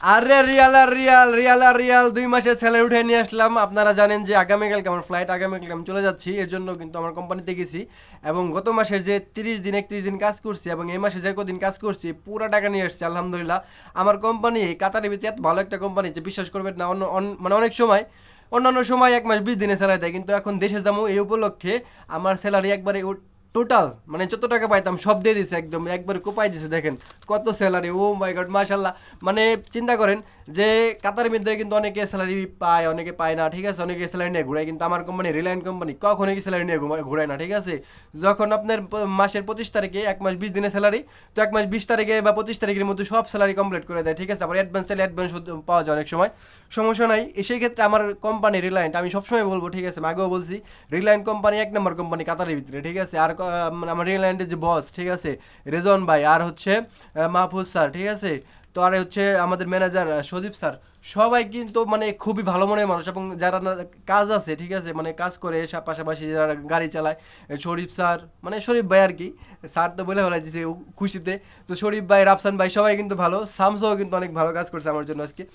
আরে রিয়াল, আর Real Real, আর রিয়াল, দুই মাসের স্যালারি উঠে নিয়ে আসলাম। আপনারা জানেন যে আগামীকালকে আমার ফ্লাইট আগামীকালকে আমি চলে যাচ্ছি, এর জন্য কিন্তু আমার কোম্পানিতে গেছি। এবং গত মাসের যে তিরিশ দিন, একত্রিশ দিন কাজ করছি, এবং এই মাসে যে কদিন কাজ করছি, পুরো টাকা নিয়ে এসেছি আলহামদুলিল্লাহ। আমার কোম্পানি কাতারের ভিতরে এত ভালো একটা কোম্পানি যে বিশ্বাস করবেন না, অন্য মানে অনেক সময়, অন্যান্য সময় এক মাস বিশ দিনে স্যালারি দেয়, কিন্তু এখন দেশে যাব এই উপলক্ষে আমার স্যালারি একবারে টোটাল মানে যত টাকা পাইতাম সব দিয়ে দিছে একদম, একবারে কোপাই দিছে, দেখেন। কত স্যালারি ও মাই গড মাশাল্লাহ মানে চিন্তা করেন যে কাতারের মধ্যে কিন্তু অনেকে স্যালারি পায়, অনেকে পায় না, ঠিক আছে? অনেকে স্যালারি নিয়ে ঘুরায়, কিন্তু আমার কোম্পানি রিলায়েন্স কোম্পানি কখনোই কি স্যালারি নিয়ে ঘুরায় না, ঠিক আছে? যখন আপনার মাসের পঁচিশ তারিখে এক মাস বিশ দিনের স্যালারি তো এক মাস বিশ তারিখে বা পঁচিশ তারিখের মধ্যে সব স্যালারি কমপ্লিট করে দেয়, ঠিক আছে? আবার অ্যাডভান্স চাইলে অ্যাডভান্স পাওয়া যায় অনেক সময়। সমস্যা নাই, সেই ক্ষেত্রে আমার কোম্পানি রিলায়েন্ট আমি সবসময় বলব, ঠিক আছে? আমি আগেও বলছি রিলায়েন্ট কোম্পানি এক নম্বর কোম্পানি কাতারের ভিতরে, ঠিক আছে? আর আমার রিলায়েন্টের যে বস ঠিক আছে? রেজন ভাই আর হচ্ছে মাহফুজ স্যার ঠিক আছে? তো আর হচ্ছে আমাদের ম্যানেজার সদীপ স্যার, সবাই কিন্তু মানে খুবই ভালো মনের মানুষ এবং যারা কাজ আছে, ঠিক আছে মানে কাজ করে সা- পাশাপাশি যারা গাড়ি চালায় শরীফ স্যার মানে শরীফ ভাই আর কি, স্যার তো বলে দিছে উ- খুশিতে। তো শরীফ ভাই, রাফসান ভাই সবাই কিন্তু ভালো, সামসও কিন্তু অনেক ভালো কাজ করছে আমার জন্য আজকে।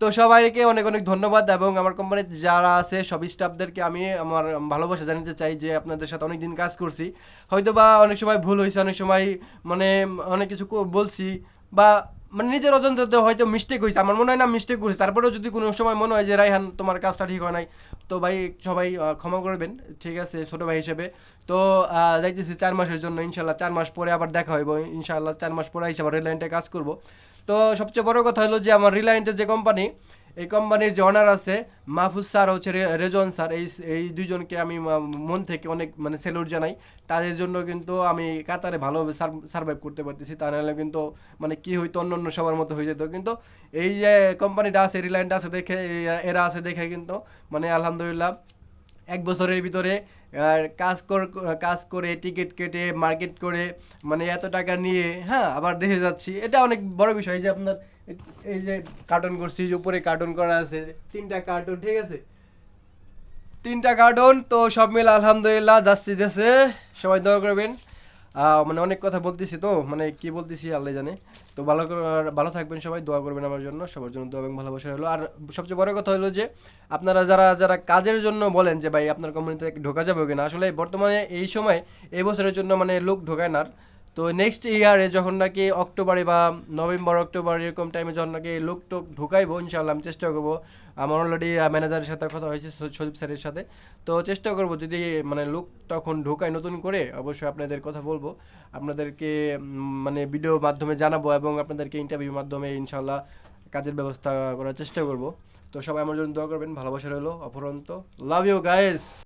তো সবাইকে অনেক অনেক ধন্যবাদ এবং আমার কোম্পানির যারা আছে, সব স্টাফদেরকে আমি আমার ভালোবাসা জানাতে চাই যে আপনাদের সাথে অনেক দিন কাজ করছি। হয়তো বা অনেক সময় ভুল হয়েছে, অনেক সময় মানে অনেক কিছু বলছি বা মানে নিজের অজান্তে হয়তো মিস্টেক হয়েছে আমার মনে হয় না মিস্টেক করেছে। তারপরেও যদি কোনো সময় মনে হয় যে রাইহান তোমার কাজটা ঠিক হয় নাই, তো ভাই সবাই ক্ষমা করবেন, ঠিক আছে, ছোটো ভাই হিসেবে। তো যাইতেছি চার মাসের জন্য ইনশাল্লাহ চার মাস পরে আবার দেখা হইব ইনশাল্লাহ চার মাস পরে হিসাবে রিলায়েন্টে কাজ করব। তো সবচেয়ে বড় কথা হলো যে, আমার রিলায়েন্টের যে কোম্পানি এই কোম্পানির যে অনার আছে, মাহফুজ স্যার হচ্ছে রেজন স্যার, এই এই দুজনকে আমি মন থেকে অনেক মানে সেলুট জানাই। তাদের জন্য কিন্তু আমি কাতারে ভালোভাবে সার্ভাইভ করতে পারতেছি। তা নাহলে কিন্তু মানে কী হইতো অন্য অন্য সবার মতো হয়ে যেত। কিন্তু এই যে কোম্পানিটা আছে রিলায়েন্ট আছে দেখে এরা আছে দেখে কিন্তু মানে আলহামদুলিল্লাহ এক বছরের ভিতরে কাজ কর, কাজ করে, টিকিট কেটে, মার্কেট করে মানে এত টাকা নিয়ে হ্যাঁ আবার দেশে যাচ্ছি। এটা অনেক বড় বিষয় যে আপনার, এই যে কার্টুন করছি যে উপরে কার্টুন করা আছে, তিনটা কার্টুন ঠিক আছে? তিনটা কার্টুন তো সব মিলে আলহামদুলিল্লাহ, যাচ্ছি দেশে সবাই দয়া করবেন। মানে অনেক কথা বলতেছি তো মানে কি বলতেছি আল্লাহ জানে। তো ভালো করে ভালো থাকবেন সবাই, দোয়া করবেন আমার জন্য। সবার জন্য দোয়া এবং ভালোবাসা হলো আর সবচেয়ে বড় কথা হলো যে, আপনারা যারা যারা কাজের জন্য বলেন যে, ভাই, আপনার কোম্পানিতে ঢোকা যাবে কিনা? আসলে বর্তমানে এই সময় এই বছরের জন্য মানে লোক ঢোকায় না তো নেক্সট ইয়ারে যখন নাকি অক্টোবরে বা নভেম্বর, অক্টোবর এরকম টাইমে যখন নাকি লোক টোক ঢুকাইবো ইনশাল্লাহ আমি চেষ্টা করব। আমার অলরেডি ম্যানেজারের সাথে কথা হয়েছে, স- সদীপ স্যারের সাথে। তো চেষ্টা করব যদি মানে লোক তখন ঢোকায় নতুন করে, অবশ্যই আপনাদের কথা বলব। আপনাদেরকে মানে ভিডিও মাধ্যমে জানাব এবং আপনাদেরকে ইন্টারভিউর মাধ্যমে ইনশাল্লাহ কাজের ব্যবস্থা করার চেষ্টা করব। তো সবাই আমার জন্য দোয়া করবেন, ভালোবাসা রইল, অপরন্ত। Love you guys